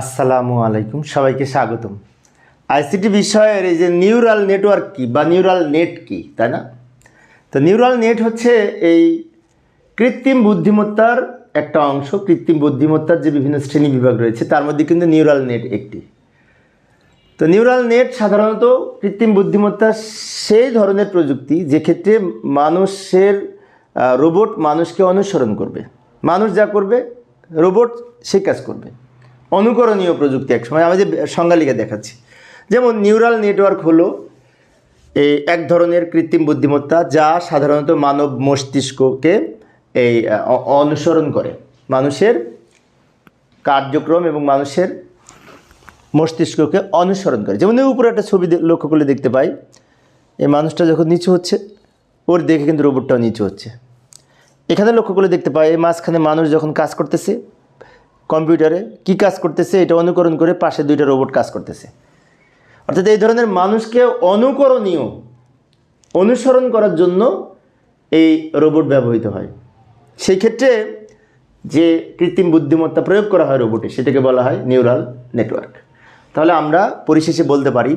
আসসালামু আলাইকুম, সবাইকে স্বাগতম। আইসিটি বিষয়ের এই যে নিউরাল নেটওয়ার্ক কি বা নিউরাল নেট কি, তাই না? তো নিউরাল নেট হচ্ছে এই কৃত্রিম বুদ্ধিমত্তার একটা অংশ, কৃত্রিম বুদ্ধিমত্তার যে বিভিন্ন শ্রেণি বিভাগ রয়েছে, তার মধ্যে কিন্তু নিউরাল নেট একটি। তো নিউরাল নেট সাধারণত কৃত্রিম বুদ্ধিমত্তা সেই ধরনের প্রযুক্তি যে ক্ষেত্রে মানুষের রোবট মানুষকে অনুসরণ করবে। মানুষ যা করবে, রোবট সেই কাজ করবে। অনুকরণীয় প্রযুক্তি একসময় আমি যে সংজ্ঞালিকে দেখাচ্ছি। যেমন নিউরাল নেটওয়ার্ক হলো এই এক ধরনের কৃত্রিম বুদ্ধিমত্তা যা সাধারণত মানব মস্তিষ্ককে এই অনুসরণ করে। মানুষের কার্যক্রম এবং মানুষের মস্তিষ্ককে অনুসরণ করে। যেমন উপরে একটা ছবি লক্ষ্য করলে দেখতে পাই, এই মানুষটা যখন নিচু হচ্ছে, ওর দেখে কিন্তু রোবটটাও নিচু হচ্ছে। এখানে লক্ষ্য করলে দেখতে পাই, এই মাঝখানে মানুষ যখন কাজ করতেছে কম্পিউটারে কি কাজ করতেছে, এটা অনুকরণ করে পাশে দুইটা রোবট কাজ করতেছে। অর্থাৎ এই ধরনের মানুষকে অনুকরণীয়, অনুসরণ করার জন্য এই রোবট ব্যবহৃত হয়। সেই ক্ষেত্রে যে কৃত্রিম বুদ্ধিমত্তা প্রয়োগ করা হয় রোবটে, সেটাকে বলা হয় নিউরাল নেটওয়ার্ক। তাহলে আমরা পরিশেষে বলতে পারি,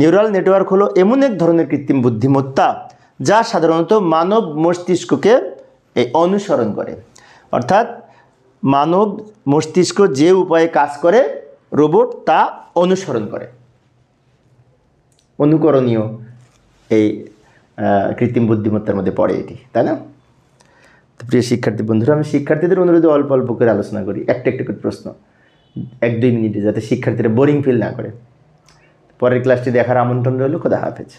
নিউরাল নেটওয়ার্ক হলো এমন এক ধরনের কৃত্রিম বুদ্ধিমত্তা যা সাধারণত মানব মস্তিষ্ককে অনুসরণ করে। অর্থাৎ মানব মস্তিষ্ক যে উপায়ে কাজ করে, রোবট তা অনুসরণ করে। অনুকরণীয় এই কৃত্রিম বুদ্ধিমত্তার মধ্যে পড়ে এটি, তাই না? প্রিয় শিক্ষার্থী বন্ধুরা, আমি শিক্ষার্থীদের অনুরোধে অল্প অল্প করে আলোচনা করি, একটা একটা করে প্রশ্ন, এক দুই মিনিটে, যাতে শিক্ষার্থীরা বোরিং ফিল না করে। পরের ক্লাসটি দেখার আমন্ত্রণ রইল, খোদা হাফেজ।